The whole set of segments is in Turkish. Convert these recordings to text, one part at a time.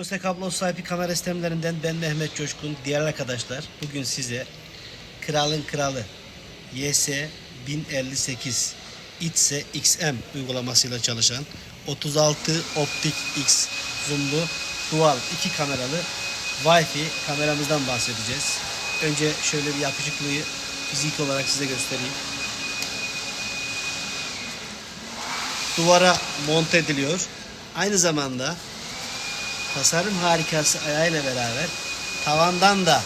Yose kablo sahibi kamera sistemlerinden ben Mehmet Coşkun. Diğer arkadaşlar bugün size Kralın Kralı YS 1058 İTSE XM uygulamasıyla çalışan 36 optik X zoomlu dual iki kameralı Wi-Fi kameramızdan bahsedeceğiz. Önce şöyle bir yapıcıklığı fizik olarak size göstereyim. Duvara monte ediliyor. Aynı zamanda tasarım harikası ayağıyla beraber tavandan da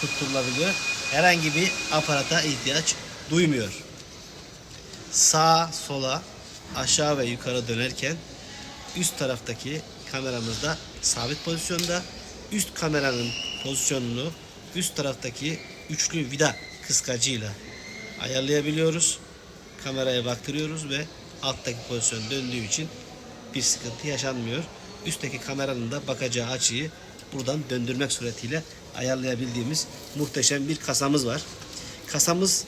tutturulabiliyor. Herhangi bir aparata ihtiyaç duymuyor. Sağa, sola, aşağı ve yukarı dönerken üst taraftaki kameramızda sabit pozisyonda. Üst kameranın pozisyonunu üst taraftaki üçlü vida kıskacıyla ayarlayabiliyoruz. Kameraya baktırıyoruz ve alttaki pozisyon döndüğü için bir sıkıntı yaşanmıyor. Üstteki kameranın da bakacağı açıyı buradan döndürmek suretiyle ayarlayabildiğimiz muhteşem bir kasamız var. Kasamız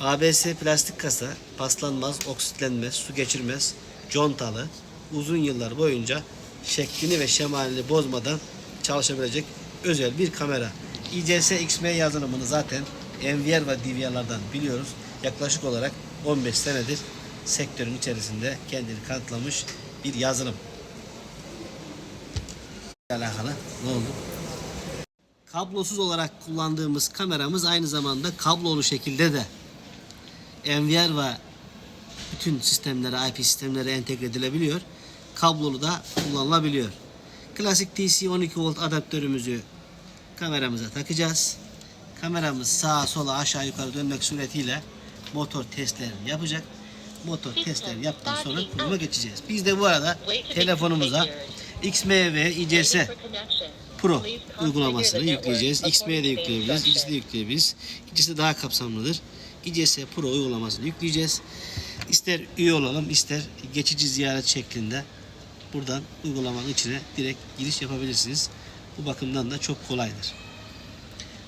ABS plastik kasa, paslanmaz, oksitlenmez, su geçirmez, contalı, uzun yıllar boyunca şeklini ve şemalini bozmadan çalışabilecek özel bir kamera. ICS XM yazılımını zaten NVR ve DVR'lardan biliyoruz. Yaklaşık olarak 15 senedir sektörün içerisinde kendini kanıtlamış bir yazılım. Alakalı ne oldu? Kablosuz olarak kullandığımız kameramız aynı zamanda kablolu şekilde de NVR ve bütün sistemlere, IP sistemlere entegre edilebiliyor. Kablolu da kullanılabiliyor. Klasik DC 12 volt adaptörümüzü kameramıza takacağız. Kameramız sağa sola aşağı yukarı dönmek suretiyle motor testlerini yapacak. Motor testlerini yaptıktan sonra kuruma geçeceğiz. Biz de bu arada telefonumuza XMV ICS Pro uygulamasını yükleyeceğiz. XM'ye de yükleyebiliriz, İCS'e de yükleyebiliriz. İCS daha kapsamlıdır. ICS Pro uygulamasını yükleyeceğiz. İster üye olalım, ister geçici ziyaret şeklinde buradan uygulamanın içine direkt giriş yapabilirsiniz. Bu bakımdan da çok kolaydır.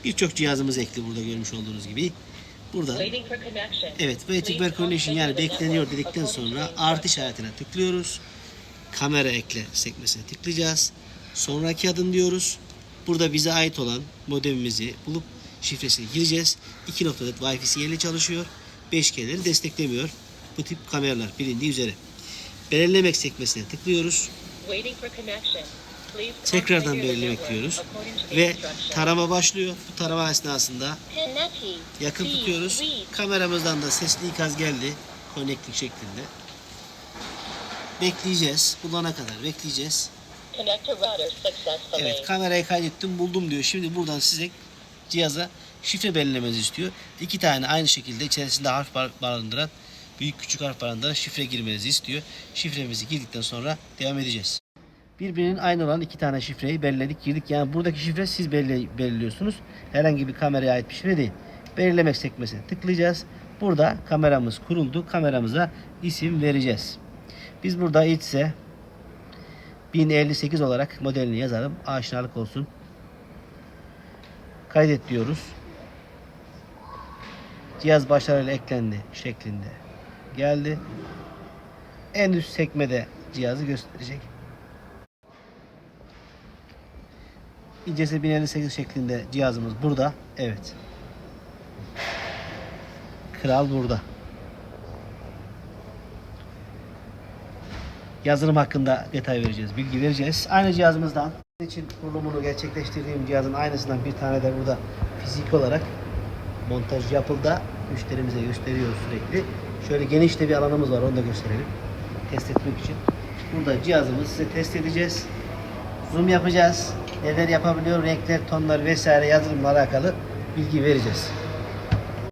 Birçok cihazımız ekli burada görmüş olduğunuz gibi. Buradan Evet, waiting for connection yani bekleniyor dedikten sonra artı işaretine tıklıyoruz. Kamera ekle sekmesine tıklayacağız. Sonraki adım diyoruz. Burada bize ait olan modemimizi bulup şifresini gireceğiz. 2 noktada Wi-Fi sinyali çalışıyor. 5G'leri desteklemiyor. Bu tip kameralar bilindiği üzere. Belirlemek sekmesine tıklıyoruz. Tekrardan belirlemek diyoruz. Ve tarama başlıyor. Bu tarama esnasında yakın tutuyoruz. Kameramızdan da sesli ikaz geldi. Connecting şeklinde. Bekleyeceğiz. Bulana kadar bekleyeceğiz. Evet kamerayı kaydettim buldum diyor. Şimdi buradan size cihaza şifre belirlemenizi istiyor. İki tane aynı şekilde içerisinde harf bar- barındıran büyük küçük harf barındıran şifre girmenizi istiyor. Şifremizi girdikten sonra devam edeceğiz. Birbirinin aynı olan iki tane şifreyi belirledik girdik. Yani buradaki şifre siz belirle- belirliyorsunuz. Herhangi bir kameraya ait bir şifre değil. Belirlemek sekmesine tıklayacağız. Burada kameramız kuruldu. Kameramıza isim vereceğiz. Biz burada ise 1058 olarak modelini yazalım. Aşinalık olsun. Kaydet diyoruz. Cihaz başarıyla eklendi şeklinde geldi. En üst sekmede cihazı gösterecek. İCS 1058 şeklinde cihazımız burada. Evet. Kral burada. Yazılım hakkında detay vereceğiz, bilgi vereceğiz. Aynı cihazımızdan için kurulumunu gerçekleştirdiğim cihazın aynısından bir tane de burada fizik olarak montaj yapıldı. Müşterimize gösteriyoruz sürekli. Şöyle geniş de bir alanımız var, onu da gösterelim. Test etmek için. Burada cihazımızı size test edeceğiz. Zoom yapacağız. Neler yapabiliyor, renkler, tonlar vesaire yazılımla alakalı bilgi vereceğiz.